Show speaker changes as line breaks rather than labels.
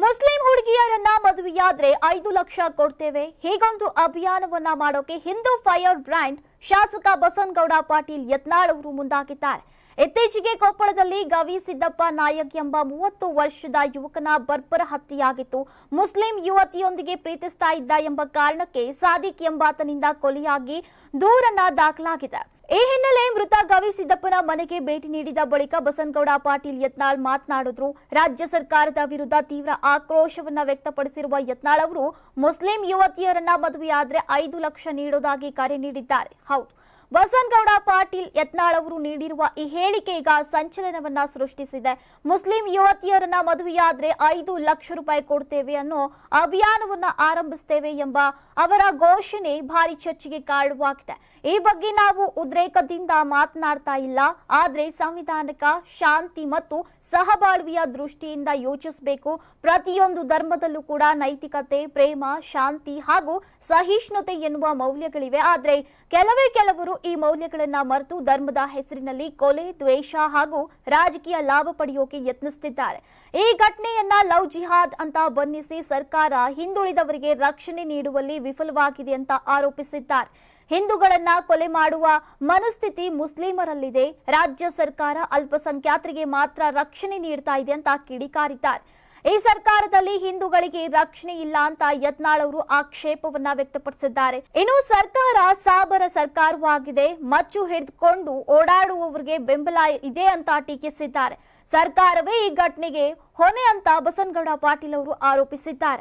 Muslim ಹುಡುಗಿಯರನ್ನ ಮದುವೆಯಾದ್ರೆ ಐದು ಲಕ್ಷ ಕೊಡ್ತೇವೆ. ಹೀಗೊಂದು ಅಭಿಯಾನವನ್ನ ಮಾಡೋಕೆ ಹಿಂದೂ ಫೈರ್ ಬ್ರ್ಯಾಂಡ್ ಶಾಸಕ ಬಸನಗೌಡ ಪಾಟೀಲ್ ಯತ್ನಾಳ್ ಅವರು ಮುಂದಾಗಿದ್ದಾರೆ. ಇತ್ತೀಚೆಗೆ ಕೊಪ್ಪಳದಲ್ಲಿ ಗವಿ ಸಿದ್ದಪ್ಪ ನಾಯಕ್ ಎಂಬ ಮೂವತ್ತು ವರ್ಷದ ಯುವಕನ ಬರ್ಬರ ಹತ್ಯೆಯಾಗಿತ್ತು. ಮುಸ್ಲಿಂ ಯುವತಿಯೊಂದಿಗೆ ಪ್ರೀತಿಸ್ತಾ ಇದ್ದ ಎಂಬ ಕಾರಣಕ್ಕೆ ಸಾದಿಕ್ ಎಂಬಾತನಿಂದ ಕೊಲೆಯಾಗಿ ದೂರನ್ನ ದಾಖಲಾಗಿದೆ. ಈ ಹಿನ್ನೆಲೆ ಮೃತ ಗವಿ ಸಿದ್ದಪ್ಪನ ಮನೆಗೆ ಭೇಟಿ ನೀಡಿದ ಬಳಿಕ ಬಸನಗೌಡ ಪಾಟೀಲ್ ಯತ್ನಾಳ್ ಮಾತನಾಡಿದ್ರು. ರಾಜ್ಯ ಸರ್ಕಾರದ ವಿರುದ್ಧ ತೀವ್ರ ಆಕ್ರೋಶವನ್ನ ವ್ಯಕ್ತಪಡಿಸಿರುವ ಯತ್ನಾಳ್ ಅವರು, ಮುಸ್ಲಿಂ ಯುವತಿಯರನ್ನ ಮದುವೆಯಾದ್ರೆ ಐದು ಲಕ್ಷ ನೀಡೋದಾಗಿ ಕರೆ ನೀಡಿದ್ದಾರೆ. ಹೌದು. ಬಸನಗೌಡ ಪಾಟೀಲ್ ಯತ್ನಾಳ್ ಅವರು ನೀಡಿರುವ ಈ ಹೇಳಿಕೆ ಈಗ ಸಂಚಲನವನ್ನ ಸೃಷ್ಟಿಸಿದೆ. ಮುಸ್ಲಿಂ ಯುವತಿಯರನ್ನ ಮದುವೆಯಾದ್ರೆ ಐದು ಲಕ್ಷ ರೂಪಾಯಿ ಕೊಡ್ತೇವೆ ಅನ್ನೋ ಅಭಿಯಾನವನ್ನ ಆರಂಭಿಸ್ತೇವೆ ಎಂಬ ಅವರ ಘೋಷಣೆ ಭಾರಿ ಚರ್ಚೆಗೆ ಕಾರಣವಾಗಿದೆ. ಈ ಬಗ್ಗೆ ನಾವು ಉದ್ರೇಕದಿಂದ ಮಾತನಾಡ್ತಾ ಇಲ್ಲ. ಆದ್ರೆ ಸಂವಿಧಾನಕ ಶಾಂತಿ ಮತ್ತು ಸಹಬಾಳ್ವೆಯ ದೃಷ್ಟಿಯಿಂದ ಯೋಚಿಸಬೇಕು. ಪ್ರತಿಯೊಂದು ಧರ್ಮದಲ್ಲೂ ಕೂಡ ನೈತಿಕತೆ, ಪ್ರೇಮ, ಶಾಂತಿ ಹಾಗೂ ಸಹಿಷ್ಣುತೆ ಎನ್ನುವ ಮೌಲ್ಯಗಳಿವೆ. ಆದ್ರೆ ಕೆಲವೇ ಕೆಲವರು ಈ ಮೌಲ್ಯಗಳನ್ನ ಮರೆತು ಧರ್ಮದ ಹೆಸರಿನಲ್ಲಿ ಕೊಲೆ, ದ್ವೇಷ ಹಾಗೂ ರಾಜಕೀಯ ಲಾಭ ಪಡೆಯೋಕೆ ಯತ್ನಿಸುತ್ತಿದ್ದಾರೆ ಈ ಘಟನೆಯನ್ನ ಲವ್ ಜಿಹಾದ್ ಅಂತ ಬಣ್ಣಿಸಿ ಸರ್ಕಾರ ಹಿಂದುಳಿದವರಿಗೆ ರಕ್ಷಣೆ ನೀಡುವಲ್ಲಿ ವಿಫಲವಾಗಿದೆ ಅಂತ ಆರೋಪಿಸಿದ್ದಾರೆ. ಹಿಂದೂಗಳನ್ನ ಕೊಲೆ ಮಾಡುವ ಮನಸ್ಥಿತಿ ಮುಸ್ಲಿಮರಲ್ಲಿದೆ. ರಾಜ್ಯ ಸರ್ಕಾರ ಅಲ್ಪಸಂಖ್ಯಾತರಿಗೆ ಮಾತ್ರ ರಕ್ಷಣೆ ನೀಡ್ತಾ ಇದೆ ಅಂತ ಕಿಡಿಕಾರಿದ್ದಾರೆ. ಈ ಸರ್ಕಾರದಲ್ಲಿ ಹಿಂದೂಗಳಿಗೆ ರಕ್ಷಣೆ ಇಲ್ಲ ಅಂತ ಯತ್ನಾಳ್ ಅವರು ಆಕ್ಷೇಪವನ್ನ ವ್ಯಕ್ತಪಡಿಸಿದ್ದಾರೆ. ಇನ್ನು ಸರ್ಕಾರ ಸಾಬರ ಸರ್ಕಾರವಾಗಿದೆ ಮಚ್ಚು ಹಿಡಿದುಕೊಂಡು ಓಡಾಡುವವರಿಗೆ ಬೆಂಬಲ ಇದೆ ಅಂತ ಟೀಕಿಸಿದ್ದಾರೆ. ಸರ್ಕಾರವೇ ಈ ಘಟನೆಗೆ ಹೊಣೆ ಅಂತ ಬಸನಗೌಡ ಪಾಟೀಲ್ ಅವರು ಆರೋಪಿಸಿದ್ದಾರೆ.